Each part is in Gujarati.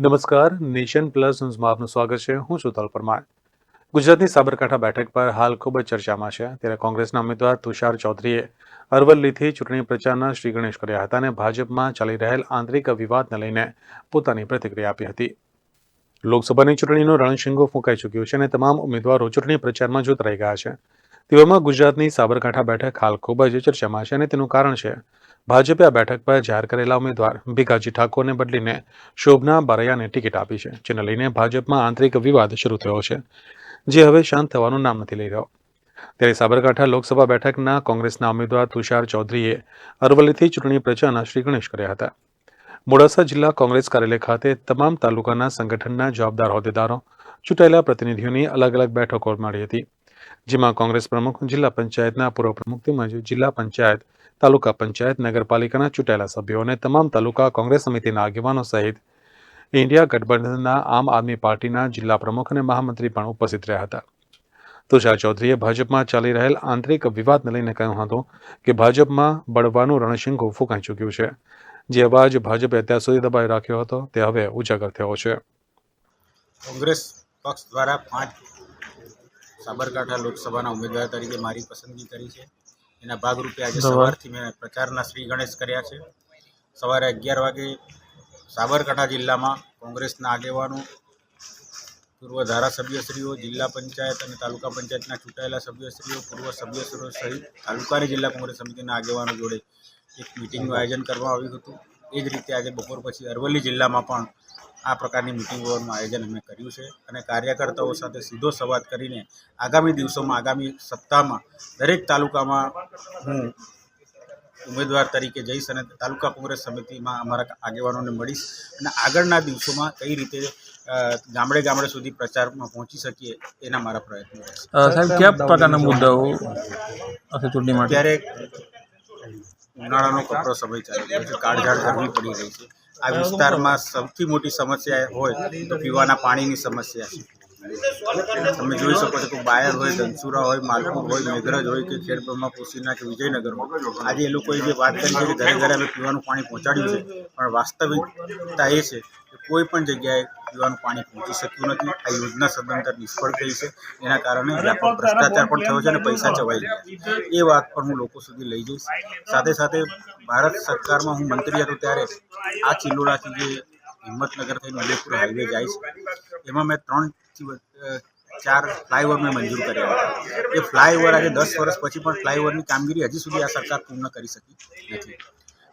નમસ્કાર, નેશન પ્લસ ન્યૂઝમાં આપનું સ્વાગત છે. હું છું તલ પરમાર ગુજરાતની સાબરકાંઠા બેઠક પર હાલ ખૂબ જ ચર્ચામાં છે. ત્યારે કોંગ્રેસના ઉમેદવાર તુષાર ચૌધરીએ અરવલ્લીથી ચૂંટણી પ્રચારના શ્રી ગણેશ કર્યા હતા અને ભાજપમાં ચાલી રહેલ આંતરિક વિવાદને લઈને પોતાની પ્રતિક્રિયા આપી હતી. લોકસભાની ચૂંટણીનો રણશિંગો ફૂંકાઈ ચૂક્યો છે અને તમામ ઉમેદવારો ચૂંટણી પ્રચારમાં જોતરાઈ ગયા છે. તેવામાં ગુજરાતની સાબરકાંઠા બેઠક હાલ ખૂબ જ ચર્ચામાં છે અને તેનું કારણ છે ભાજપે આ બેઠક પર જાહેર કરેલા ઉમેદવાર ભીખાજી ઠાકોરને બદલીને શોભના બારૈયાને ટિકિટ આપી છે, જેને લઈને ભાજપમાં આંતરિક વિવાદ શરૂ થયો છે, જે હવે શાંત થવાનું નામ નથી લઈ રહ્યો. ત્યારે સાબરકાંઠા લોકસભા બેઠકના કોંગ્રેસના ઉમેદવાર તુષાર ચૌધરીએ અરવલ્લીથી ચૂંટણી પ્રચારના શ્રી ગણેશ કર્યા હતા. મોડાસા જિલ્લા કોંગ્રેસ કાર્યાલય ખાતે તમામ તાલુકાના સંગઠનના જવાબદાર હોદ્દેદારો ચૂંટાયેલા પ્રતિનિધિઓની અલગ અલગ બેઠકો મળી હતી. જેમાં કોંગ્રેસ પ્રમુખ, જિલ્લા પંચાયતના પૂર્વ પ્રમુખ તેમજ જિલ્લા પંચાયત, તાલુકા પંચાયત, નગરપાલિકાના ચૂંટાયેલા સભ્યો અને તમામ તાલુકા કોંગ્રેસ સમિતિના આગેવાનો સહિત ઇન્ડિયા ગઠબંધનના આમ આદમી પાર્ટીના જિલ્લા પ્રમુખ અને મહામંત્રી પણ ઉપસ્થિત રહ્યા હતા. તુષાર ચૌધરીએ ભાજપમાં ચાલી રહેલ આંતરિક વિવાદને લઈને કહ્યું હતું કે ભાજપમાં બળવાનું રણશીંગો ફૂંકાઈ ચૂક્યું છે. જે અવાજ ભાજપે અત્યાર સુધી દબાઈ રાખ્યો હતો, તે હવે ઉજાગર થયો છે. કોંગ્રેસ પક્ષ દ્વારા પાંચ સાબરકાંઠા લોકસભાના ઉમેદવાર તરીકે મારી પસંદગી કરી છે. એના ભાગરૂપે આજે સવારથી મેં પ્રચારના શ્રી ગણેશ કર્યા છે. સવારે અગિયાર વાગે સાબરકાંઠા જિલ્લામાં કોંગ્રેસના આગેવાનો પૂર્વ ધારાસભ્યશ્રીઓ જિલ્લા પંચાયત અને તાલુકા પંચાયતના ચૂંટાયેલા સભ્યશ્રીઓ પૂર્વ સભ્યશ્રીઓ સહિત તાલુકાની જિલ્લા કોંગ્રેસ સમિતિના આગેવાનો જોડે એક મિટિંગનું આયોજન કરવામાં આવ્યું હતું. એ જ રીતે આજે બપોર પછી અરવલ્લી જિલ્લામાં પણ આ પ્રકારની મિટિંગોનું આયોજન અમે કર્યું છે અને કાર્યકર્તાઓ સાથે સીધો સંવાદ કરીને આગામી દિવસોમાં આગામી સપ્તાહમાં દરેક તાલુકામાં હું ઉમેદવાર તરીકે જઈશ અને તાલુકા કોંગ્રેસ સમિતિમાં અમારા આગેવાનોને મળીશ અને આગળના દિવસોમાં કઈ રીતે ગામડે ગામડે સુધી પ્રચારમાં પહોંચી શકીએ એના મારા પ્રયત્નો રહેશે. સાહેબ કયા પ્રકારના મુદ્દાઓ ચૂંટણી માટે? ઉનાળાનો કપરો સમય ચાલી રહ્યો કાળઝાળ ગરમી પડી રહી છે. આ વિસ્તારમાં સૌથી મોટી સમસ્યા હોય તો પીવાના પાણીની સમસ્યા છે. તમે જોઈ શકો છો કે બાયર હોય, ધનસુરા હોય, માલપુર હોય, મેઘરજ હોય કે ખેડબ્રહ્મા પોશીના કે વિજયનગરમાં આજે એ લોકોએ જે વાત કરી છે કે ઘરે ઘરે અમે પીવાનું પાણી પહોંચાડ્યું છે. પણ વાસ્તવિકતા એ છે કોઈ પણ જગ્યાએ પીવાનું પાણી પહોંચી શક્યું નથી. આ યોજના સદંતર નિષ્ફળ થઈ છે. એના કારણે વ્યાપક ભ્રષ્ટાચાર પણ થયો છે અને પૈસા ચવાઈ ગયા એ વાત પણ હું લોકો સુધી લઈ જઈશ. સાથે સાથે ભારત સરકારમાં હું મંત્રી હતો ત્યારે આ ચિલોડાથી જે હિંમતનગર થઈને ઉદયપુર હાઈવે જાય છે એમાં મેં ત્રણથી ચાર ફ્લાયઓવર મેં મંજૂર કર્યા હતા. એ ફ્લાયઓવર આજે દસ વર્ષ પછી પણ ફ્લાયઓવરની કામગીરી હજી સુધી આ સરકાર પૂર્ણ કરી શકી નથી.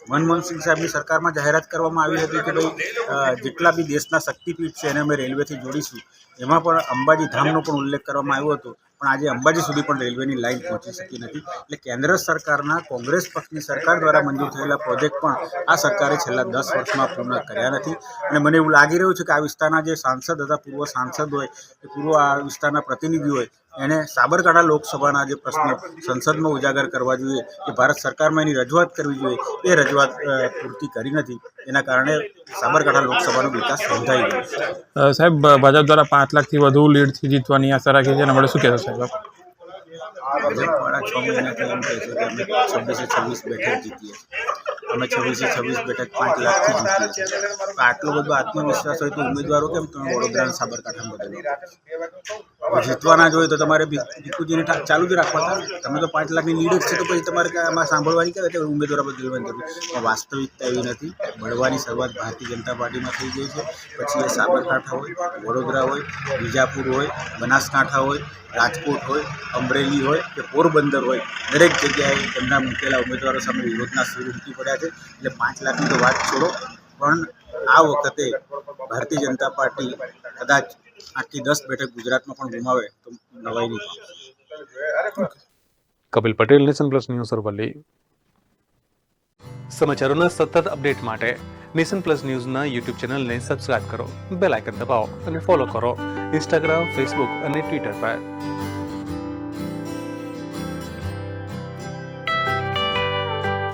મનમોહનસિંહ સાહેબની સરકારમાં જાહેરાત કરવામાં આવી હતી કે ભાઈ જેટલા બી દેશના શક્તિપીઠ છે એને અમે રેલવેથી જોડીશું. એમાં પણ અંબાજી ધામનો પણ ઉલ્લેખ કરવામાં આવ્યો હતો. પણ આજે અંબાજી સુધી પણ રેલવેની લાઇન પહોંચી શકી નથી. એટલે કેન્દ્ર સરકારના, કોંગ્રેસ પક્ષની સરકાર દ્વારા મંજૂર થયેલા પ્રોજેક્ટ પણ આ સરકારે છેલ્લા દસ વર્ષમાં પૂર્ણ કર્યા નથી. અને મને એવું લાગી રહ્યું છે કે આ વિસ્તારના જે સાંસદ હતા, પૂર્વ સાંસદ હોય કે પૂર્વ આ વિસ્તારના પ્રતિનિધિ હોય એણે સાબરકાંઠા લોકસભાના જે પ્રશ્નો સંસદમાં ઉજાગર કરવા જોઈએ કે ભારત સરકારમાં એની રજૂઆત કરવી જોઈએ એ રજૂઆત પૂર્તિ કરી નથી. એના કારણે સાબરકાંઠા લોકસભાનો વિકાસ સમજાઈ ગયો. સાહેબ ભાજપ દ્વારા પાંચ લાખથી વધુ લીડથી જીતવાની આશા રાખી છે અને આપણે શું કહેશો સાહેબ ભાજપ છ મહિનાથી એમ કહે છે કે અમે છવ્વીસે છવ્વીસ બેઠક જીતીએ છીએ. અમે છવ્વીસે છવ્વીસ બેઠક પાંચ લાખથી જીતીએ આટલો બધો આત્મવિશ્વાસ હોય તો ઉમેદવારો કેમ તમે વડોદરા સાબરકાંઠા સાબરકાંઠામાં બદલો? જીતવાના જ હોય તો તમારે ભીખુજીને ચાલુ જ રાખવા હતા તમે તો પાંચ લાખની લીડ છે તો પછી તમારે આમાં સાંભળવાની કે ઉમેદવારો બદલવાની જરૂર વાસ્તવિકતા એવી નથી. મળવાની શરૂઆત ભારતીય જનતા પાર્ટીમાં થઈ ગઈ છે. પછી એ સાબરકાંઠા હોય, વડોદરા હોય બીજાપુર હોય, બનાસકાંઠા હોય, રાજકોટ હોય, અમરેલી હોય કે પોરબંદર હોય, દરેક જગ્યાએ એમના મૂકેલા ઉમેદવારો સામે વિરોધના સૂર ઉમટી પડ્યા છે. એટલે પાંચ લાખની તો વાત છોડો. પણ આ વખતે ભારતીય જનતા પાર્ટી કદાચ આઠથી દસ બેઠક ગુજરાતમાં પણ ગુમાવે તો નવાઈ નહીં Kapil Patel nation plus news Aravalli. સમાચારોના સતત અપડેટ માટે નેશન પ્લસ ન્યૂઝના યુટ્યુબ ચેનલને સબસ્ક્રાઇબ કરો બેલ આઇકન દબાવો અને ફોલો કરો. ઇન્સ્ટાગ્રામ ફેસબુક અને ટ્વિટર પર.